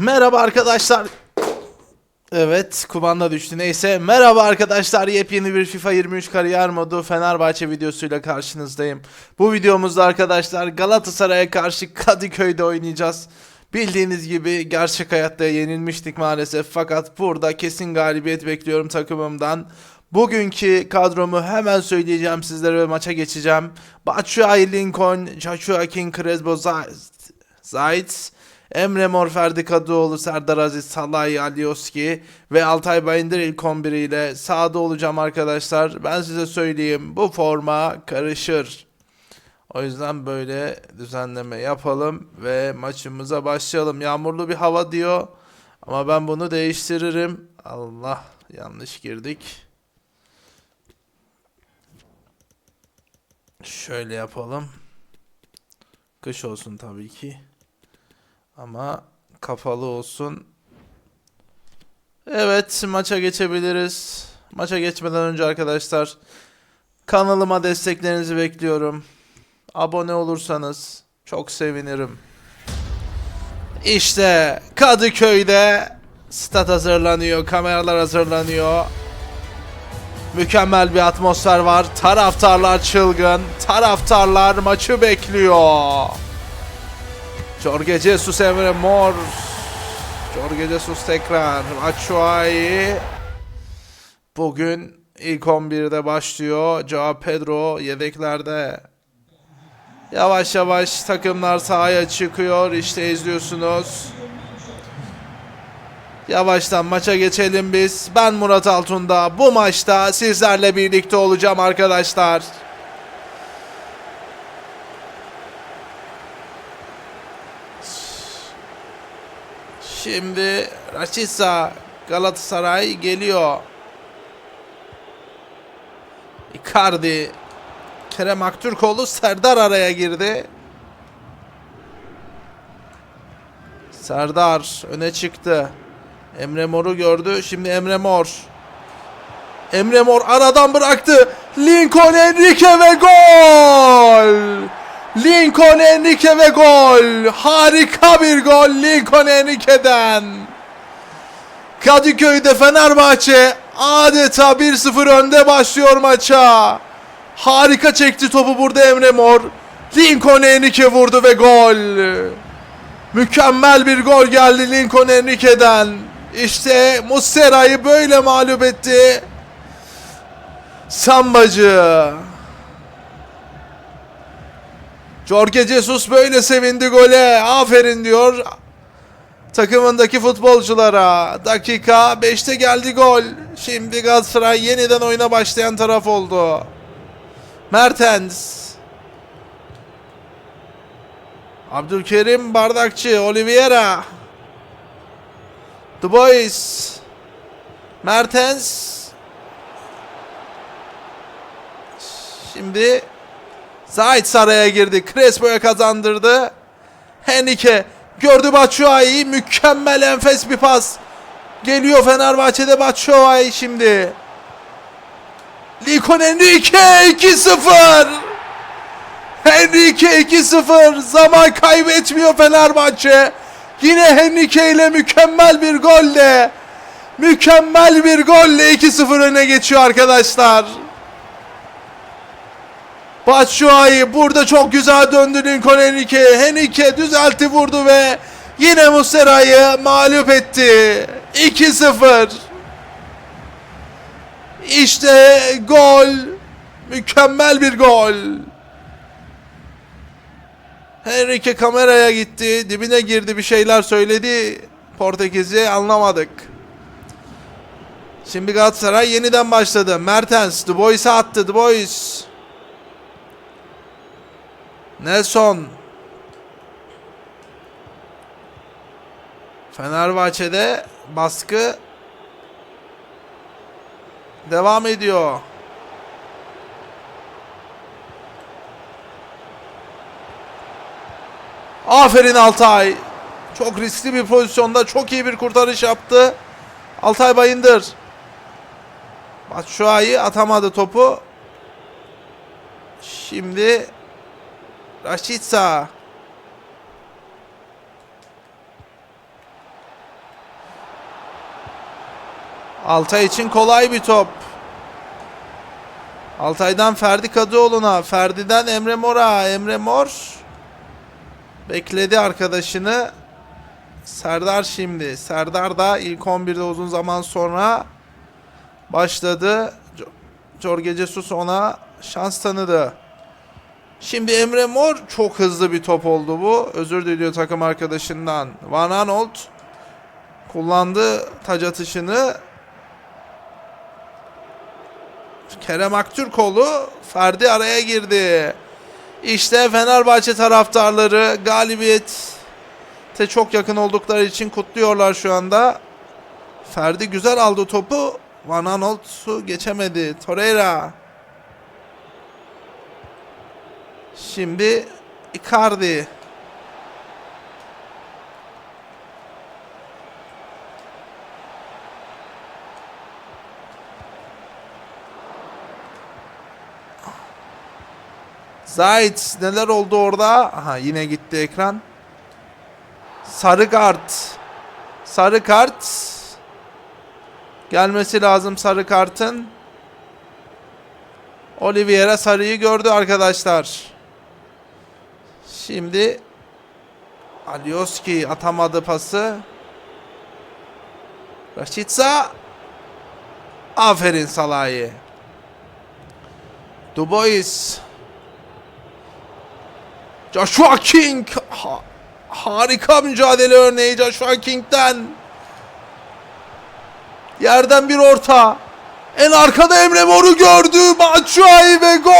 Merhaba arkadaşlar. Evet kumanda düştü neyse. Merhaba arkadaşlar yepyeni bir FIFA 23 kariyer modu Fenerbahçe videosuyla karşınızdayım. Bu videomuzda arkadaşlar Galatasaray'a karşı Kadıköy'de oynayacağız. Bildiğiniz gibi gerçek hayatta yenilmiştik maalesef fakat burada kesin galibiyet bekliyorum takımımdan. Bugünkü kadromu hemen söyleyeceğim sizlere ve maça geçeceğim. Batshuayi Lincoln, Joshua King, Crespo Zayt, Emre Mor, Ferdi Kadıoğlu, Serdar Aziz, Salay Alioski ve Altay Bayındır ilk 11 ile sahada olacağım arkadaşlar. Ben size söyleyeyim bu forma karışır. O yüzden böyle düzenleme yapalım ve maçımıza başlayalım. Yağmurlu bir hava diyor ama ben bunu değiştiririm. Allah yanlış girdik. Şöyle yapalım. Kış olsun tabii ki. Ama kapalı olsun. Evet maça geçebiliriz. Maça geçmeden önce arkadaşlar kanalıma desteklerinizi bekliyorum. Abone olursanız çok sevinirim. İşte Kadıköy'de stat hazırlanıyor, kameralar hazırlanıyor. Mükemmel bir atmosfer var. Taraftarlar çılgın. Taraftarlar maçı bekliyor. Jorge Jesus Emre Mor. Jorge Jesus tekrar. Batshuayi. Bugün ilk 11'de başlıyor. Joao Pedro yedeklerde. Yavaş yavaş takımlar sahaya çıkıyor. İşte izliyorsunuz. Yavaştan maça geçelim biz. Ben Murat Altun'da. Bu maçta sizlerle birlikte olacağım arkadaşlar. Şimdi Rashica Galatasaray geliyor. Icardi Kerem Aktürkoğlu Serdar araya girdi. Serdar öne çıktı. Emre Mor'u gördü. Şimdi Emre Mor. Emre Mor aradan bıraktı. Lincoln Enrique ve gol! Lincoln Enrique ve gol! Harika bir gol Lincoln Enrique'den. Kadıköy'de Fenerbahçe adeta 1-0 önde başlıyor maça. Harika çekti topu burada Emre Mor. Lincoln Enrique vurdu ve gol. Mükemmel bir gol geldi Lincoln Enrique'den. İşte Muslera'yı böyle mağlup etti. Sambacı. Jorge Jesus böyle sevindi gole. Aferin diyor. Takımındaki futbolculara. Dakika 5'te geldi gol. Şimdi Galatasaray yeniden oyuna başlayan taraf oldu. Mertens. Abdülkerim Bardakçı, Oliveira. The Boys. Mertens. Şimdi Zayt saraya girdi. Crespo'ya kazandırdı. Henrique gördü Batshuayi'yi. Mükemmel enfes bir pas. Geliyor Fenerbahçe'de Batshuayi şimdi. Lincoln Enrique 2-0. Henrique 2-0. Zaman kaybetmiyor Fenerbahçe. Yine Henrique ile mükemmel bir golle. Mükemmel bir golle 2-0 öne geçiyor arkadaşlar. Batshuayi burada çok güzel döndü Lincoln Henrique. Henrique düzeltti vurdu ve yine Muslera'yı mağlup etti. 2-0. İşte gol. Mükemmel bir gol. Henrique kameraya gitti. Dibine girdi bir şeyler söyledi. Portekizce anlamadık. Şimdi Galatasaray yeniden başladı. Mertens The Boys'a attı. The Boys. Nelson. Fenerbahçe'de baskı devam ediyor. Aferin Altay. Çok riskli bir pozisyonda çok iyi bir kurtarış yaptı. Altay Bayındır. Batshuayi atamadı topu. Şimdi Rashica. Altay için kolay bir top. Altay'dan Ferdi Kadıoğlu'na, Ferdi'den Emre Mor'a, Emre Mor bekledi arkadaşını. Serdar şimdi. Serdar da ilk 11'de uzun zaman sonra başladı. Jorge Jesus ona şans tanıdı. Şimdi Emre Mor çok hızlı bir top oldu bu. Özür diliyor takım arkadaşından. Van Aanholt kullandı taç atışını. Kerem Aktürkoğlu Ferdi araya girdi. İşte Fenerbahçe taraftarları galibiyete çok yakın oldukları için kutluyorlar şu anda. Ferdi güzel aldı topu. Van Aanholt'u geçemedi. Torreira. Şimdi Icardi. Zayt neler oldu orada? Aha yine gitti ekran. Sarı kart. Sarı kart. Gelmesi lazım sarı kartın. Oliveira sarıyı gördü arkadaşlar. Şimdi Alioski atamadı pası. Rashica Aferin Salah'ı. Dubois Joshua King Ha- harika mücadele örneği Joshua King'den. Yerden bir orta. En arkada Emre Mor'u gördü. Batshuayi ve gol.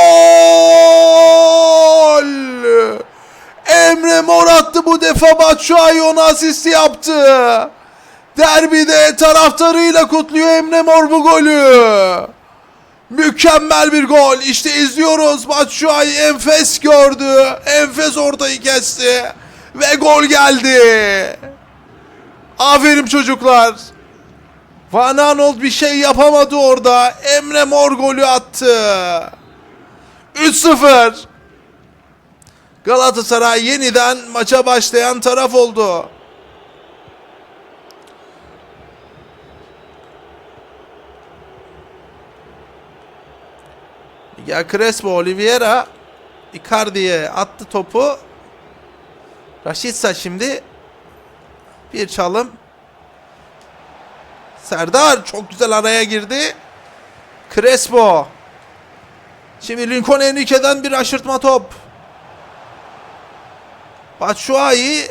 Emre Mor attı bu defa Batshuayi ona asisti yaptı. Derbide taraftarıyla kutluyor Emre Mor bu golü. Mükemmel bir gol. İşte izliyoruz. Batshuayi enfes gördü. Enfes ortayı kesti. Ve gol geldi. Aferin çocuklar. Van Aanholt bir şey yapamadı orada. Emre Mor golü attı. 3-0. Galatasaray yeniden maça başlayan taraf oldu. Miguel Crespo, Oliveira Icardi'ye attı topu. Rashica şimdi bir çalım. Serdar çok güzel araya girdi. Crespo. Şimdi Lincoln Enrique'den bir aşırtma top. Batshuayi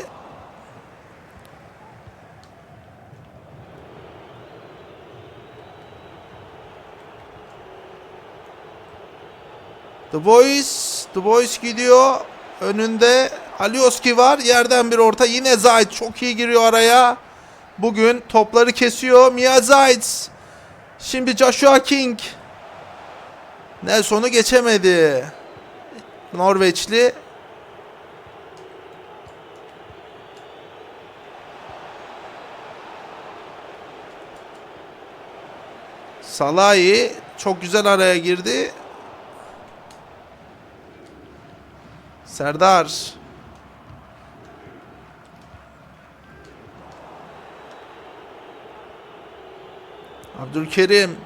The Boys, The Boys gidiyor. Önünde Alioski var. Yerden bir orta. Yine Zayt çok iyi giriyor araya. Bugün topları kesiyor. Mia Zayt. Şimdi Joshua King. Nelson'u geçemedi. Norveçli. Salahi çok güzel araya girdi. Serdar. Abdülkerim.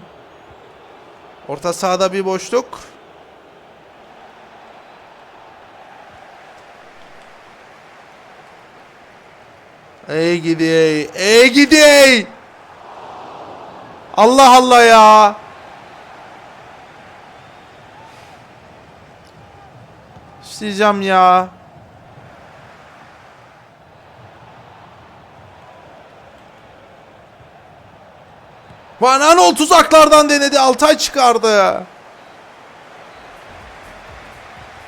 Orta sahada bir boşluk. Ey gidey. Ey gidey. Allah Allah ya. İsteyeceğim ya. Van Aanholt tuzaklardan denedi. Altay çıkardı.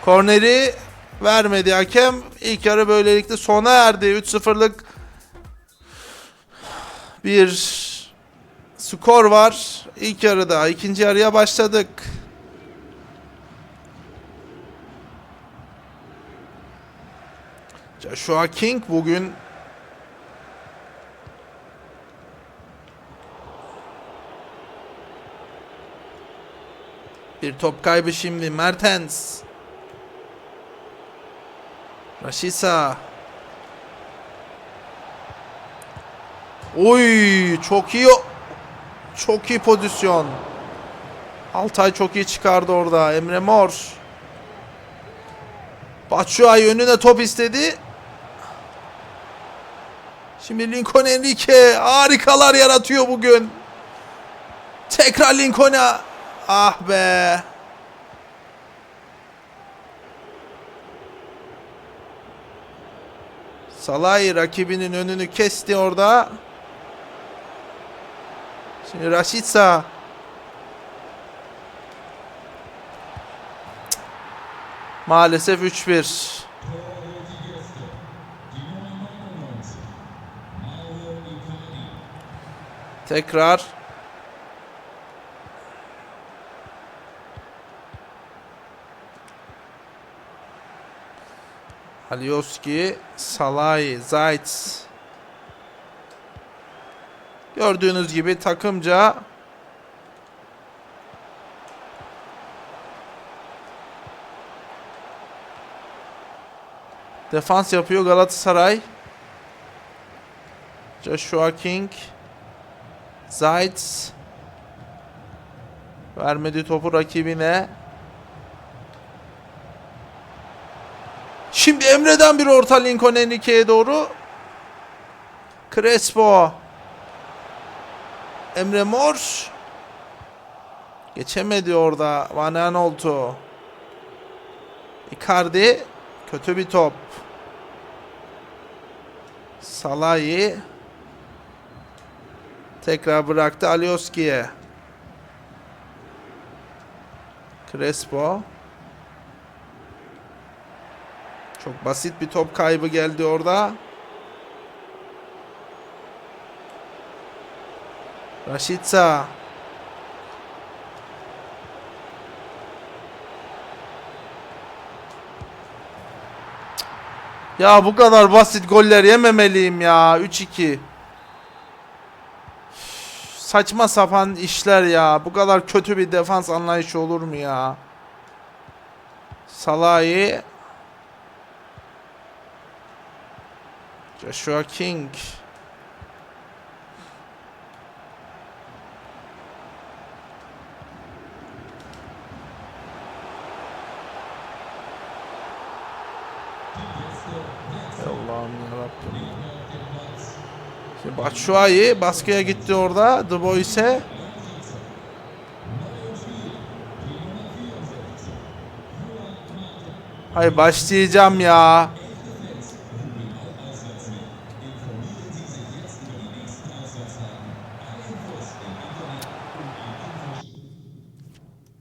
Korneri vermedi hakem. İlk yarı böylelikle sona erdi. 3-0'lık bir skor var. İlk yarıda. ikinci yarıya başladık. Joshua King bugün bir top kaybı şimdi Mertens Rashica Oy çok iyi Çok iyi pozisyon. Altay çok iyi çıkardı orada. Emre Mor. Batshuayi önüne top istedi. Şimdi Lincoln Enrique harikalar yaratıyor bugün. Tekrar Lincoln'a. Ah be. Salay rakibinin önünü kesti orada. Şimdi Rashica. Maalesef 3-1. Tekrar. Alioski, Salay, Zayt. Gördüğünüz gibi takımca defans yapıyor Galatasaray. Joshua King, Zayt vermedi topu rakibine. Şimdi Emre'den bir orta Lincoln Enrique'ye doğru. Crespo. Emre Mor. Geçemedi orada. Van Aanholt'u. Icardi. Kötü bir top. Salahi. Tekrar bıraktı Alioski'ye. Crespo. Çok basit bir top kaybı geldi orada. Rashica. Ya bu kadar basit goller yememeliyim ya. 3-2. Saçma sapan işler ya. Bu kadar kötü bir defans anlayışı olur mu ya? Salahi. Joshua King. Ey Allah'ım yarabbim. Şimdi Batshuayi baskıya gitti orada. The Boys'e. Hayır başlayacağım ya.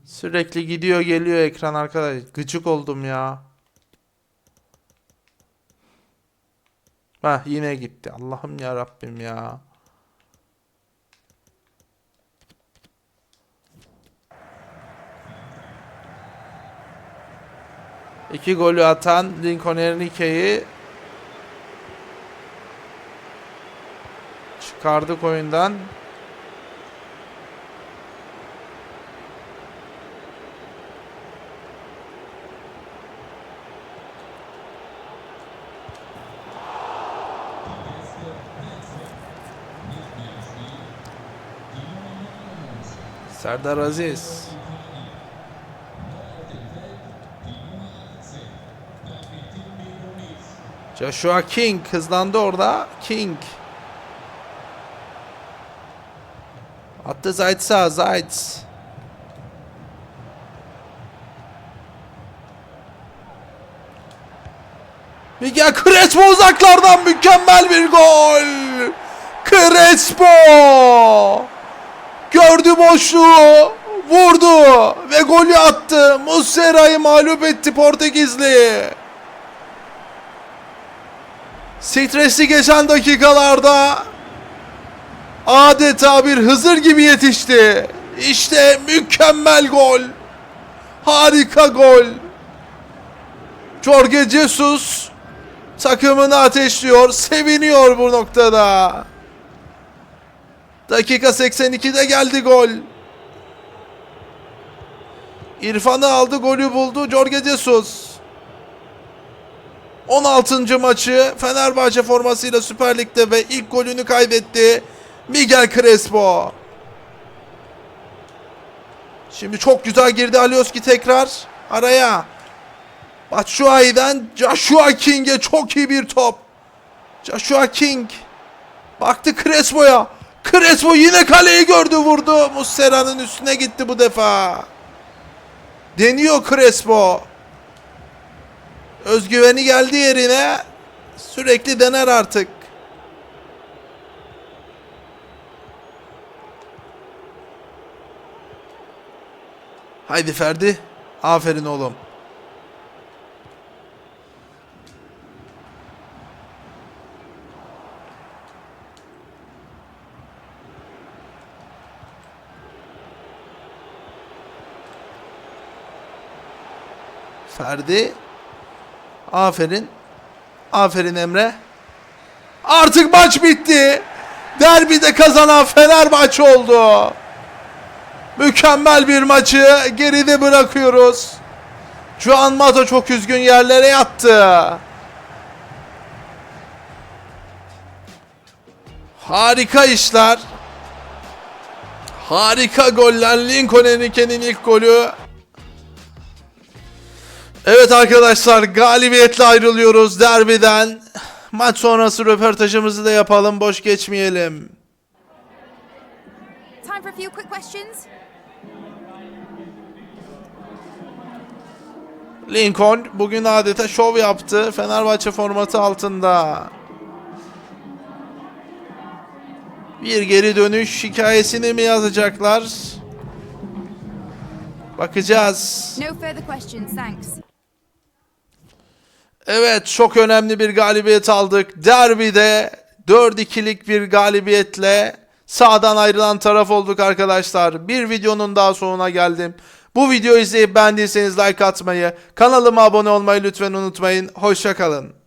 Sürekli gidiyor geliyor ekran arkadaş. Gıcık oldum ya. Hah yine gitti. Allah'ım ya Rabbim ya. İki golü atan Lincoln Enrique'yi çıkardık oyundan. Serdar Aziz. Joshua King hızlandı orada. King. Attı Zayt'sa Zayt. Miguel Crespo uzaklardan mükemmel bir gol. Crespo. Gördü boşluğu. Vurdu. Ve golü attı. Muslera'yı mağlup etti Portekizli. Stresli geçen dakikalarda adeta bir Hızır gibi yetişti. İşte mükemmel gol. Harika gol. Jorge Jesus takımını ateşliyor, seviniyor bu noktada. Dakika 82'de geldi gol. İrfan'ı aldı, golü buldu Jorge Jesus. 16. maçı Fenerbahçe formasıyla Süper Lig'de ve ilk golünü kaybetti. Miguel Crespo. Şimdi çok güzel girdi Alioski tekrar araya. Batshuayi'den Joshua King'e çok iyi bir top. Joshua King baktı Crespo'ya. Crespo yine kaleyi gördü vurdu. Muslera'nın üstüne gitti bu defa. Deniyor Crespo. Özgüveni geldi yerine. Sürekli dener artık. Haydi Ferdi. Aferin oğlum. Ferdi. Aferin. Aferin Emre. Artık maç bitti. Derbide kazanan Fenerbahçe oldu. Mükemmel bir maçı geride bırakıyoruz. Juan Mata çok üzgün yerlere yattı. Harika işler. Harika goller. Lincoln Enrique'nin ilk golü. Evet arkadaşlar galibiyetle ayrılıyoruz derbiden. Maç sonrası röportajımızı da yapalım boş geçmeyelim. Time for a few quick questions. Lincoln bugün adeta şov yaptı Fenerbahçe formatı altında. Bir geri dönüş hikayesini mi yazacaklar? Bakacağız. No further questions, thanks. Evet çok önemli bir galibiyet aldık. Derbide 4-2'lik bir galibiyetle sağdan ayrılan taraf olduk arkadaşlar. Bir videonun daha sonuna geldim. Bu videoyu izleyip beğendiyseniz like atmayı, kanalıma abone olmayı lütfen unutmayın. Hoşçakalın.